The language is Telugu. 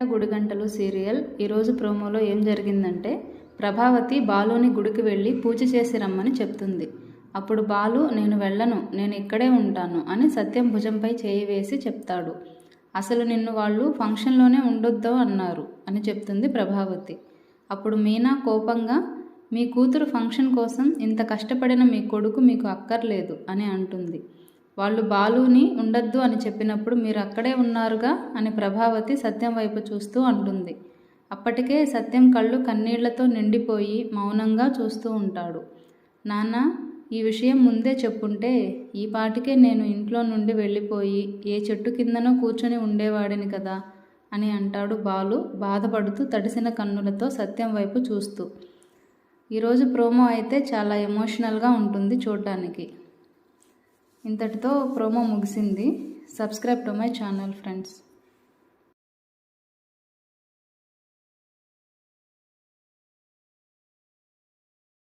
గుడిగంటలు సీరియల్. ఈరోజు ప్రోమోలో ఏం జరిగిందంటే ప్రభావతి బాలుని గుడికి వెళ్ళి పూజ చేసి రమ్మని చెప్తుంది. అప్పుడు బాలు నేను వెళ్ళను నేను ఇక్కడే ఉంటాను అని సత్యం భుజంపై చేయి వేసి చెప్తాడు. అసలు నిన్ను వాళ్ళు ఫంక్షన్లోనే ఉండొద్దు అన్నారు అని చెప్తుంది ప్రభావతి. అప్పుడు మీనా కోపంగా మీ కూతురు ఫంక్షన్ కోసం ఇంత కష్టపడిన మీ కొడుకు మీకు అక్కర్లేదు అని అంటుంది. వాళ్ళు బాలుని ఉండద్దు అని చెప్పినప్పుడు మీరు అక్కడే ఉన్నారుగా అని ప్రభావతి సత్యం వైపు చూస్తూ అంటుంది. అప్పటికే సత్యం కళ్ళు కన్నీళ్ళతో నిండిపోయి మౌనంగా చూస్తూ ఉంటాడు. నాన్న ఈ విషయం ముందే చెప్పుంటే ఈ పాటికే నేను ఇంట్లో నుండి వెళ్ళిపోయి ఏ చెట్టు కిందనో కూర్చొని ఉండేవాడిని కదా అని అంటాడు బాలు బాధపడుతూ తడిసిన కన్నులతో సత్యం వైపు చూస్తూ. ఈరోజు ప్రోమో అయితే చాలా ఎమోషనల్గా ఉంటుంది చూడటానికి ఇంతటితో ప్రోమో ముగిసింది. Subscribe to my channel friends